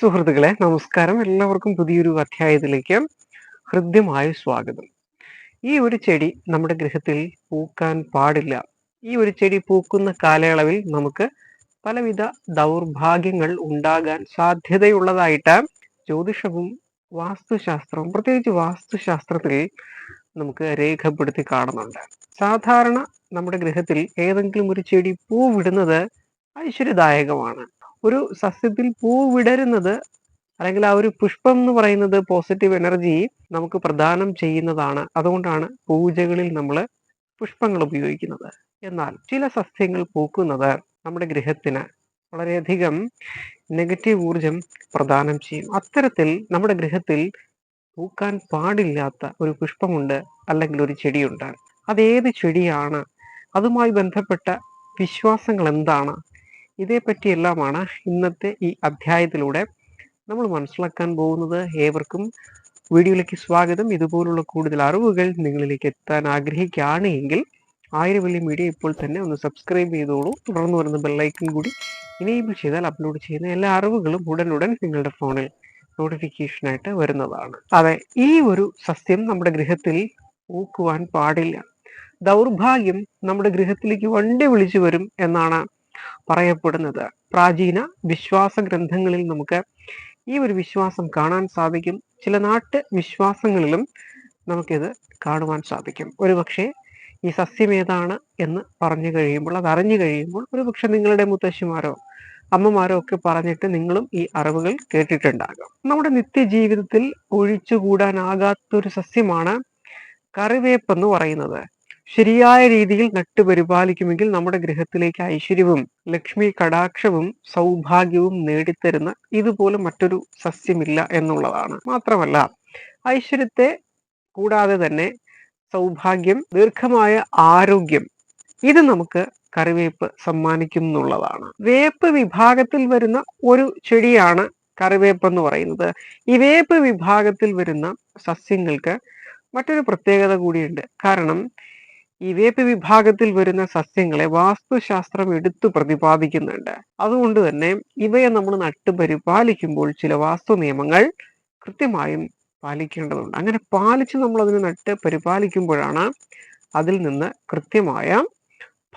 സുഹൃത്തുക്കളെ നമസ്കാരം. എല്ലാവർക്കും പുതിയൊരു അധ്യായത്തിലേക്ക് ഹൃദ്യമായ സ്വാഗതം. ഈ ഒരു ചെടി നമ്മുടെ ഗൃഹത്തിൽ പൂക്കാൻ പാടില്ല. ഈ ഒരു ചെടി പൂക്കുന്ന കാലയളവിൽ നമുക്ക് പലവിധ ദൗർഭാഗ്യങ്ങൾ ഉണ്ടാകാൻ സാധ്യതയുള്ളതായിട്ട് ജ്യോതിഷവും വാസ്തുശാസ്ത്രവും പ്രത്യേകിച്ച് വാസ്തുശാസ്ത്രത്തിൽ നമുക്ക് രേഖപ്പെടുത്തി കാണുന്നുണ്ട്. സാധാരണ നമ്മുടെ ഗൃഹത്തിൽ ഏതെങ്കിലും ഒരു ചെടി പൂവിടുന്നത് ഐശ്വര്യദായകമാണ്. ഒരു സസ്യത്തിൽ പൂ വിടരുന്നത് അല്ലെങ്കിൽ ആ ഒരു പുഷ്പം എന്ന് പറയുന്നത് പോസിറ്റീവ് എനർജി നമുക്ക് പ്രദാനം ചെയ്യുന്നതാണ്. അതുകൊണ്ടാണ് പൂജകളിൽ നമ്മൾ പുഷ്പങ്ങൾ ഉപയോഗിക്കുന്നത്. എന്നാൽ ചില സസ്യങ്ങൾ പൂക്കുന്നത് നമ്മുടെ ഗൃഹത്തിന് വളരെയധികം നെഗറ്റീവ് ഊർജം പ്രദാനം ചെയ്യും. അത്തരത്തിൽ നമ്മുടെ ഗൃഹത്തിൽ പൂക്കാൻ പാടില്ലാത്ത ഒരു പുഷ്പമുണ്ട് അല്ലെങ്കിൽ ഒരു ചെടിയുണ്ട്. അതേത് ചെടിയാണ്? അതുമായി ബന്ധപ്പെട്ട വിശ്വാസങ്ങൾ എന്താണ്? ഇതേപ്പറ്റിയെല്ലാമാണ് ഇന്നത്തെ ഈ അധ്യായത്തിലൂടെ നമ്മൾ മനസ്സിലാക്കാൻ പോകുന്നത്. ഏവർക്കും വീഡിയോയിലേക്ക് സ്വാഗതം. ഇതുപോലുള്ള കൂടുതൽ അറിവുകൾ നിങ്ങളിലേക്ക് എത്താൻ ആഗ്രഹിക്കുകയാണ് എങ്കിൽ ആയിരം വലിയ മീഡിയ ഇപ്പോൾ തന്നെ ഒന്ന് സബ്സ്ക്രൈബ് ചെയ്തോളൂ. തുടർന്ന് വരുന്ന ബെല്ലൈക്കൺ കൂടി ഇനേബിൾ ചെയ്താൽ അപ്ലോഡ് ചെയ്യുന്ന എല്ലാ അറിവുകളും ഉടനുടൻ നിങ്ങളുടെ ഫോണിൽ നോട്ടിഫിക്കേഷനായിട്ട് വരുന്നതാണ്. അതെ ഈ ഒരു സസ്യം നമ്മുടെ ഗൃഹത്തിൽ ഊക്കുവാൻ പാടില്ല. ദൗർഭാഗ്യം നമ്മുടെ ഗൃഹത്തിലേക്ക് വണ്ടി വിളിച്ചു വരും എന്നാണ് പറയപ്പെടുന്നത്. പ്രാചീന വിശ്വാസ ഗ്രന്ഥങ്ങളിൽ നമുക്ക് ഈ ഒരു വിശ്വാസം കാണാൻ സാധിക്കും. ചില നാട്ട് വിശ്വാസങ്ങളിലും നമുക്കിത് കാണുവാൻ സാധിക്കും. ഒരുപക്ഷെ ഈ സസ്യം ഏതാണ് എന്ന് പറഞ്ഞു കഴിയുമ്പോൾ അത് അറിഞ്ഞു കഴിയുമ്പോൾ ഒരുപക്ഷെ നിങ്ങളുടെ മുത്തശ്ശിമാരോ അമ്മമാരോ ഒക്കെ പറഞ്ഞിട്ട് നിങ്ങളും ഈ അറിവുകൾ കേട്ടിട്ടുണ്ടാകും. നമ്മുടെ നിത്യജീവിതത്തിൽ ഒഴിച്ചുകൂടാനാകാത്തൊരു സസ്യമാണ് കറിവേപ്പ് എന്ന് പറയുന്നത്. ശരിയായ രീതിയിൽ നട്ടുപരിപാലിക്കുമെങ്കിൽ നമ്മുടെ ഗൃഹത്തിലേക്ക് ഐശ്വര്യവും ലക്ഷ്മി കടാക്ഷവും സൗഭാഗ്യവും നേടിത്തരുന്ന ഇതുപോലെ മറ്റൊരു സസ്യമില്ല എന്നുള്ളതാണ്. മാത്രമല്ല ഐശ്വര്യത്തെ കൂടാതെ തന്നെ സൗഭാഗ്യം ദീർഘമായ ആരോഗ്യം ഇത് നമുക്ക് കറിവേപ്പ് സമ്മാനിക്കും എന്നുള്ളതാണ്. വേപ്പ് വിഭാഗത്തിൽ വരുന്ന ഒരു ചെടിയാണ് കറിവേപ്പ് എന്ന് പറയുന്നത്. ഈ വേപ്പ് വിഭാഗത്തിൽ വരുന്ന സസ്യങ്ങൾക്ക് മറ്റൊരു പ്രത്യേകത കൂടിയുണ്ട്. കാരണം വേപ്പ് വിഭാഗത്തിൽ വരുന്ന സസ്യങ്ങളെ വാസ്തുശാസ്ത്രം എടുത്തു പ്രതിപാദിക്കുന്നുണ്ട്. അതുകൊണ്ട് തന്നെ ഇവയെ നമ്മൾ നട്ടു പരിപാലിക്കുമ്പോൾ ചില വാസ്തു നിയമങ്ങൾ കൃത്യമായും പാലിക്കേണ്ടതുണ്ട്. അങ്ങനെ പാലിച്ച് നമ്മൾ അതിനെ നട്ട് പരിപാലിക്കുമ്പോഴാണ് അതിൽ നിന്ന് കൃത്യമായ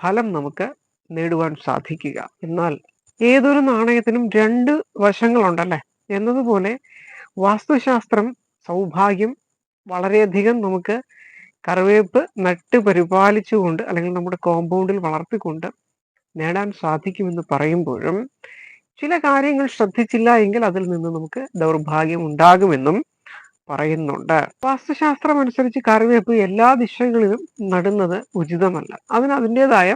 ഫലം നമുക്ക് നേടുവാൻ സാധിക്കുക. എന്നാൽ ഏതൊരു നാണയത്തിനും രണ്ട് വശങ്ങളുണ്ടല്ലേ? എന്നതുപോലെ വാസ്തുശാസ്ത്രം സൗഭാഗ്യം വളരെയധികം നമുക്ക് കറിവേപ്പ് നട്ട് പരിപാലിച്ചുകൊണ്ട് അല്ലെങ്കിൽ നമ്മുടെ കോമ്പൗണ്ടിൽ വളർത്തിക്കൊണ്ട് നേടാൻ സാധിക്കുമെന്ന് പറയുമ്പോഴും ചില കാര്യങ്ങൾ ശ്രദ്ധിച്ചില്ല എങ്കിൽ അതിൽ നിന്ന് നമുക്ക് ദൗർഭാഗ്യം ഉണ്ടാകുമെന്നും പറയുന്നുണ്ട്. വാസ്തുശാസ്ത്രം അനുസരിച്ച് കറിവേപ്പ് എല്ലാ ദിശകളിലും നടുന്നത് ഉചിതമല്ല. അതിന് അതിന്റെതായ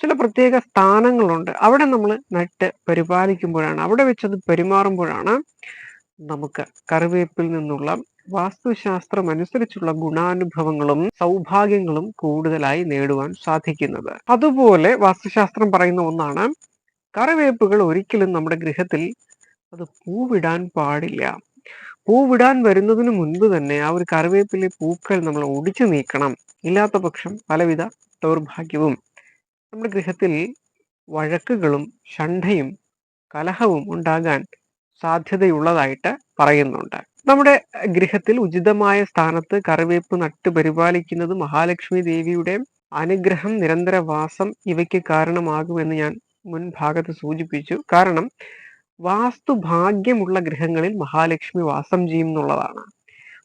ചില പ്രത്യേക സ്ഥാനങ്ങളുണ്ട്. അവിടെ നമ്മൾ നട്ട് പരിപാലിക്കുമ്പോഴാണ് അവിടെ വെച്ചത് പെരുമാറുമ്പോഴാണ് നമുക്ക് കറിവേപ്പിൽ നിന്നുള്ള വാസ്തുശാസ്ത്രം അനുസരിച്ചുള്ള ഗുണാനുഭവങ്ങളും സൗഭാഗ്യങ്ങളും കൂടുതലായി നേടുവാൻ സാധിക്കുന്നത്. അതുപോലെ വാസ്തുശാസ്ത്രം പറയുന്ന ഒന്നാണ് കറിവേപ്പുകൾ ഒരിക്കലും നമ്മുടെ ഗൃഹത്തിൽ അത് പൂവിടാൻ പാടില്ല. പൂവിടാൻ വരുന്നതിന് മുൻപ് തന്നെ ആ ഒരു കറിവേപ്പിലെ പൂക്കൾ നമ്മൾ ഒടിച്ചു നീക്കണം. ഇല്ലാത്ത പക്ഷം പലവിധ ദൗർഭാഗ്യവും. നമ്മുടെ ഗൃഹത്തിൽ വഴക്കുകളും ഷണ്ഠയും കലഹവും ഉണ്ടാകാൻ സാധ്യതയുള്ളതായിട്ട് പറയുന്നുണ്ട്. നമ്മുടെ ഗൃഹത്തിൽ ഉചിതമായ സ്ഥാനത്ത് കറിവേപ്പ് നട്ട് പരിപാലിക്കുന്നത് മഹാലക്ഷ്മി ദേവിയുടെ അനുഗ്രഹം നിരന്തരവാസം ഇവയ്ക്ക് കാരണമാകുമെന്ന് ഞാൻ മുൻ മുൻഭാഗത്ത് സൂചിപ്പിച്ചു. കാരണം വാസ്തു ഭാഗ്യമുള്ള ഗൃഹങ്ങളിൽ മഹാലക്ഷ്മി വാസം ചെയ്യും എന്നുള്ളതാണ്.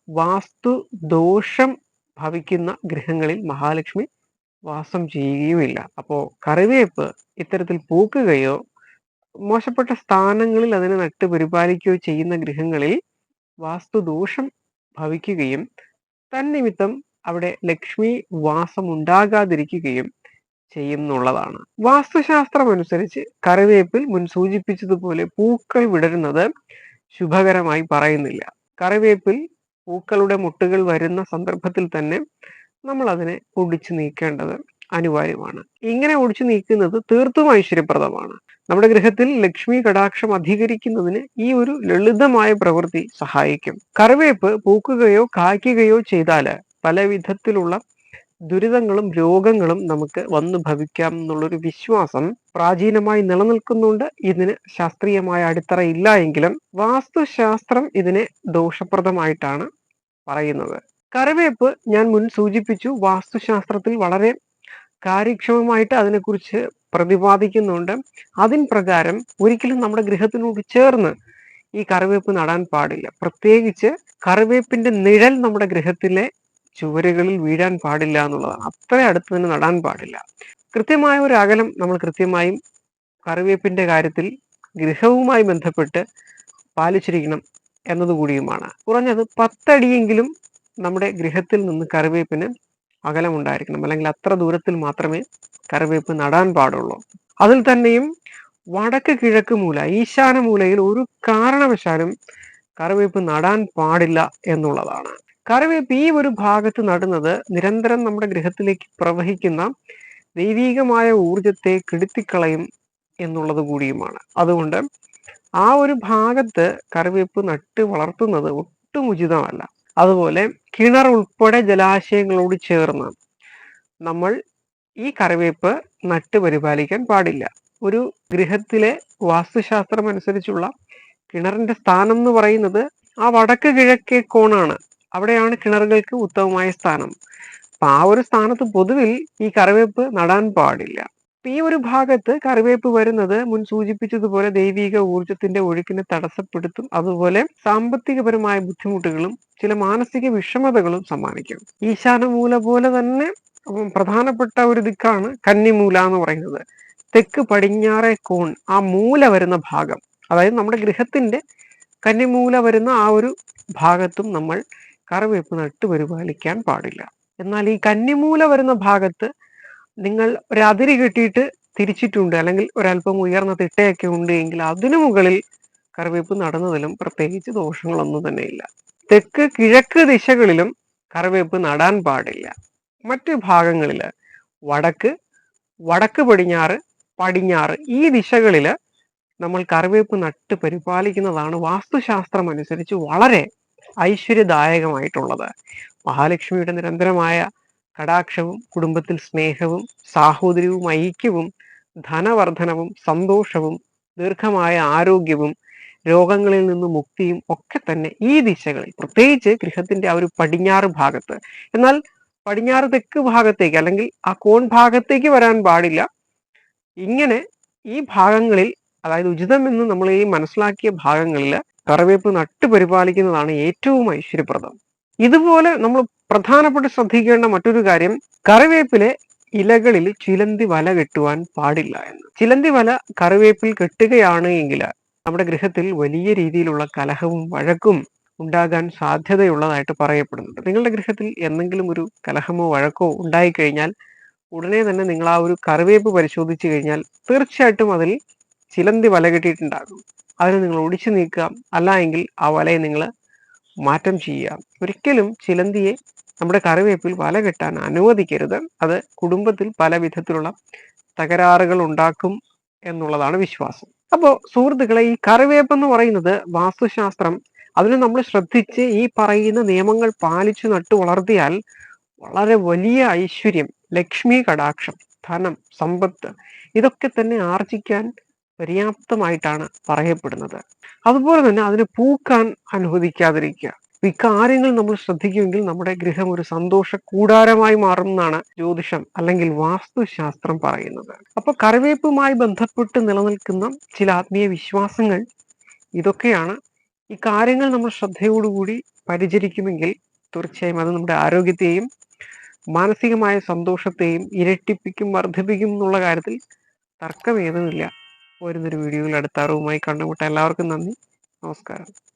വാസ്തു ദോഷം ഭവിക്കുന്ന ഗൃഹങ്ങളിൽ മഹാലക്ഷ്മി വാസം ചെയ്യുകയുമില്ല. അപ്പോൾ കറിവേപ്പ് ഇത്തരത്തിൽ പൂക്കുകയോ മോശപ്പെട്ട സ്ഥാനങ്ങളിൽ അതിനെ നട്ട് പരിപാലിക്കുകയോ ചെയ്യുന്ന ഗൃഹങ്ങളിൽ വാസ്തുദോഷം ഭവിക്കുകയും തന്നിമിത്തം അവിടെ ലക്ഷ്മി വാസം ഉണ്ടാകാതിരിക്കുകയും ചെയ്യുന്നുള്ളതാണ്. വാസ്തുശാസ്ത്രം അനുസരിച്ച് കറിവേപ്പിൽ മുൻ സൂചിപ്പിച്ചതുപോലെ പൂക്കൾ വിടരുന്നത് ശുഭകരമായി പറയുന്നില്ല. കറിവേപ്പിൽ പൂക്കളുടെ മുട്ടുകൾ വരുന്ന സന്ദർഭത്തിൽ തന്നെ നമ്മൾ അതിനെ ഒടിച്ചു നീക്കേണ്ടത് അനിവാര്യമാണ്. ഇങ്ങനെ ഒഴിച്ചു നീക്കുന്നത് തീർത്തും ഐശ്വര്യപ്രദമാണ്. നമ്മുടെ ഗൃഹത്തിൽ ലക്ഷ്മി കടാക്ഷം അധികരിക്കുന്നതിന് ഈ ഒരു ലളിതമായ പ്രവൃത്തി സഹായിക്കും. കറിവേപ്പ് പൂക്കുകയോ കായ്ക്കുകയോ ചെയ്താൽ പല വിധത്തിലുള്ള ദുരിതങ്ങളും രോഗങ്ങളും നമുക്ക് വന്നു ഭവിക്കാം എന്നുള്ളൊരു വിശ്വാസം പ്രാചീനമായി നിലനിൽക്കുന്നുണ്ട്. ഇതിന് ശാസ്ത്രീയമായ അടിത്തറ ഇല്ല എങ്കിലും വാസ്തുശാസ്ത്രം ഇതിനെ ദോഷപ്രദമായിട്ടാണ് പറയുന്നത്. കറിവേപ്പ് ഞാൻ മുൻ സൂചിപ്പിച്ചു വാസ്തുശാസ്ത്രത്തിൽ വളരെ കാര്യക്ഷമമായിട്ട് അതിനെക്കുറിച്ച് പ്രതിപാദിക്കുന്നുണ്ട്. അതിൻ പ്രകാരം ഒരിക്കലും നമ്മുടെ ഗൃഹത്തിനോട് ചേർന്ന് ഈ കറിവേപ്പ് നടാൻ പാടില്ല. പ്രത്യേകിച്ച് കറിവേപ്പിന്റെ നിഴൽ നമ്മുടെ ഗൃഹത്തിലെ ചുവരുകളിൽ വീഴാൻ പാടില്ല എന്നുള്ളതാണ് അത്ര അടുത്ത് തന്നെ നടാൻ പാടില്ല. കൃത്യമായ ഒരു അകലം നമ്മൾ കൃത്യമായും കറിവേപ്പിന്റെ കാര്യത്തിൽ ഗൃഹവുമായി ബന്ധപ്പെട്ട് പാലിച്ചിരിക്കണം എന്നതുകൂടിയുമാണ്. കുറഞ്ഞത് പത്തടിയെങ്കിലും നമ്മുടെ ഗൃഹത്തിൽ നിന്ന് കറിവേപ്പിന് അകലമുണ്ടായിരിക്കണം. അല്ലെങ്കിൽ അത്ര ദൂരത്തിൽ മാത്രമേ കറിവേപ്പ് നടാൻ പാടുള്ളൂ. അതിൽ തന്നെയും വടക്ക് കിഴക്ക് മൂല ഈശാന മൂലയിൽ ഒരു കാരണവശാലും കറിവേപ്പ് നടാൻ പാടില്ല എന്നുള്ളതാണ്. കറിവേപ്പ് ഈ ഒരു ഭാഗത്ത് നടുന്നത് നിരന്തരം നമ്മുടെ ഗൃഹത്തിലേക്ക് പ്രവഹിക്കുന്ന ദൈവീകമായ ഊർജത്തെ കെടുത്തിക്കളയും എന്നുള്ളത് കൂടിയുമാണ്. അതുകൊണ്ട് ആ ഒരു ഭാഗത്ത് കറിവേപ്പ് നട്ട് വളർത്തുന്നത് ഒട്ടും ഉചിതമല്ല. അതുപോലെ കിണർ ഉൾപ്പെടെ ജലാശയങ്ങളോട് ചേർന്ന് നമ്മൾ ഈ കറിവേപ്പ് നട്ട് പരിപാലിക്കാൻ പാടില്ല. ഒരു ഗൃഹത്തിലെ വാസ്തുശാസ്ത്രം അനുസരിച്ചുള്ള കിണറിന്റെ സ്ഥാനം എന്ന് പറയുന്നത് ആ വടക്ക് കിഴക്കേ കോണാണ്. അവിടെയാണ് കിണറുകൾക്ക് ഉത്തമമായ സ്ഥാനം. അപ്പൊ ആ ഒരു സ്ഥാനത്ത് പൊതുവിൽ ഈ കറിവേപ്പ് നടാൻ പാടില്ല. ഈ ഒരു ഭാഗത്ത് കറിവേപ്പ് വരുന്നത് മുൻ സൂചിപ്പിച്ചതുപോലെ ദൈവിക ഊർജത്തിന്റെ ഒഴുക്കിനെ തടസ്സപ്പെടുത്തും. അതുപോലെ സാമ്പത്തികപരമായ ബുദ്ധിമുട്ടുകളും ചില മാനസിക വിഷമതകളും സമ്മാനിക്കും. ഈശാനമൂല പോലെ തന്നെ പ്രധാനപ്പെട്ട ഒരു ദിക്കാണ് കന്നിമൂല എന്ന് പറയുന്നത്. തെക്ക് പടിഞ്ഞാറേ കോൺ ആ മൂല വരുന്ന ഭാഗം. അതായത് നമ്മുടെ ഗൃഹത്തിന്റെ കന്നിമൂല വരുന്ന ആ ഒരു ഭാഗത്തും നമ്മൾ കറിവേപ്പ് നട്ട് പരിപാലിക്കാൻ പാടില്ല. എന്നാൽ ഈ കന്നിമൂല വരുന്ന ഭാഗത്ത് നിങ്ങൾ ഒരു അതിരി കെട്ടിയിട്ട് തിരിച്ചിട്ടുണ്ട് അല്ലെങ്കിൽ ഒരല്പം ഉയർന്ന തിട്ടയൊക്കെ ഉണ്ട് എങ്കിൽ അതിനു മുകളിൽ കറിവേപ്പ് നടന്നതിലും പ്രത്യേകിച്ച് ദോഷങ്ങളൊന്നും തന്നെ ഇല്ല. തെക്ക് കിഴക്ക് ദിശകളിലും കറിവേപ്പ് നടാൻ പാടില്ല. മറ്റു ഭാഗങ്ങളിൽ വടക്ക് വടക്ക് പടിഞ്ഞാറ് പടിഞ്ഞാറ് ഈ ദിശകളിൽ നമ്മൾ കറിവേപ്പ് നട്ട് പരിപാലിക്കുന്നതാണ് വാസ്തുശാസ്ത്രം അനുസരിച്ച് വളരെ ഐശ്വര്യദായകമായിട്ടുള്ളത്. മഹാലക്ഷ്മിയുടെ നിരന്തരമായ കടാക്ഷവും കുടുംബത്തിൽ സ്നേഹവും സാഹോദര്യവും ഐക്യവും ധനവർദ്ധനവും സന്തോഷവും ദീർഘമായ ആരോഗ്യവും രോഗങ്ങളിൽ നിന്ന് മുക്തിയും ഒക്കെ തന്നെ ഈ ദിശകളിൽ പ്രത്യേകിച്ച് ഗൃഹത്തിന്റെ ആ ഒരു പടിഞ്ഞാറ് ഭാഗത്ത്. എന്നാൽ പടിഞ്ഞാറ് തെക്ക് ഭാഗത്തേക്ക് അല്ലെങ്കിൽ ആ കോൺ ഭാഗത്തേക്ക് വരാൻ പാടില്ല. ഇങ്ങനെ ഈ ഭാഗങ്ങളിൽ അതായത് ഉചിതം എന്ന് നമ്മൾ ഈ മനസ്സിലാക്കിയ ഭാഗങ്ങളിൽ കറിവേപ്പ് നട്ടു പരിപാലിക്കുന്നതാണ് ഏറ്റവും ഐശ്വര്യപ്രദം. ഇതുപോലെ നമ്മൾ പ്രധാനപ്പെട്ട് ശ്രദ്ധിക്കേണ്ട മറ്റൊരു കാര്യം കറിവേപ്പിലെ ഇലകളിൽ ചിലന്തി വല കെട്ടുവാൻ പാടില്ല എന്ന്. ചിലന്തി വല കറിവേപ്പിൽ കെട്ടുകയാണ് എങ്കിൽ നമ്മുടെ ഗൃഹത്തിൽ വലിയ രീതിയിലുള്ള കലഹവും വഴക്കും ഉണ്ടാകാൻ സാധ്യതയുള്ളതായിട്ട് പറയപ്പെടുന്നുണ്ട്. നിങ്ങളുടെ ഗൃഹത്തിൽ എന്തെങ്കിലും ഒരു കലഹമോ വഴക്കോ ഉണ്ടായിക്കഴിഞ്ഞാൽ ഉടനെ തന്നെ നിങ്ങൾ ആ ഒരു കറിവേപ്പ് പരിശോധിച്ചു കഴിഞ്ഞാൽ തീർച്ചയായിട്ടും അതിൽ ചിലന്തി വല കെട്ടിയിട്ടുണ്ടാകും. അതിനെ നിങ്ങൾ ഒടിച്ചു നീക്കുക. അല്ല എങ്കിൽ ആ വലയെ നിങ്ങൾ മാറ്റം ചെയ്യുക. ഒരിക്കലും ചിലന്തിയെ നമ്മുടെ കറിവേപ്പിൽ വല കെട്ടാൻ അനുവദിക്കരുത്. അത് കുടുംബത്തിൽ പല വിധത്തിലുള്ള തകരാറുകൾ ഉണ്ടാക്കും എന്നുള്ളതാണ് വിശ്വാസം. അപ്പോൾ സുഹൃത്തുക്കളെ ഈ കറിവേപ്പ് എന്ന് പറയുന്നത് വാസ്തുശാസ്ത്രം അതിന് നമ്മൾ ശ്രദ്ധിച്ച് ഈ പറയുന്ന നിയമങ്ങൾ പാലിച്ചു നട്ടു വളർത്തിയാൽ വളരെ വലിയ ഐശ്വര്യം ലക്ഷ്മി കടാക്ഷം ധനം സമ്പത്ത് ഇതൊക്കെ തന്നെ ആർജിക്കാൻ പര്യാപ്തമായിട്ടാണ് പറയപ്പെടുന്നത്. അതുപോലെ തന്നെ അതിന് പൂക്കാൻ അനുവദിക്കാതിരിക്കുക. ഇക്കാര്യങ്ങൾ നമ്മൾ ശ്രദ്ധിക്കുമെങ്കിൽ നമ്മുടെ ഗൃഹം ഒരു സന്തോഷ കൂടാരമായി മാറും എന്നാണ് ജ്യോതിഷം അല്ലെങ്കിൽ വാസ്തുശാസ്ത്രം പറയുന്നത്. അപ്പൊ കറിവേപ്പുമായി ബന്ധപ്പെട്ട് നിലനിൽക്കുന്ന ചില ആത്മീയ വിശ്വാസങ്ങൾ ഇതൊക്കെയാണ്. ഈ കാര്യങ്ങൾ നമ്മൾ ശ്രദ്ധയോടുകൂടി പരിചരിക്കുമെങ്കിൽ തീർച്ചയായും അത് നമ്മുടെ ആരോഗ്യത്തെയും മാനസികമായ സന്തോഷത്തെയും ഇരട്ടിപ്പിക്കും വർദ്ധിപ്പിക്കും എന്നുള്ള കാര്യത്തിൽ തർക്കമേതുമില്ല. വരുന്നൊരു വീഡിയോയിൽ അടുത്ത അറിവുമായി കണ്ടുമുട്ട എല്ലാവർക്കും നന്ദി. നമസ്കാരം.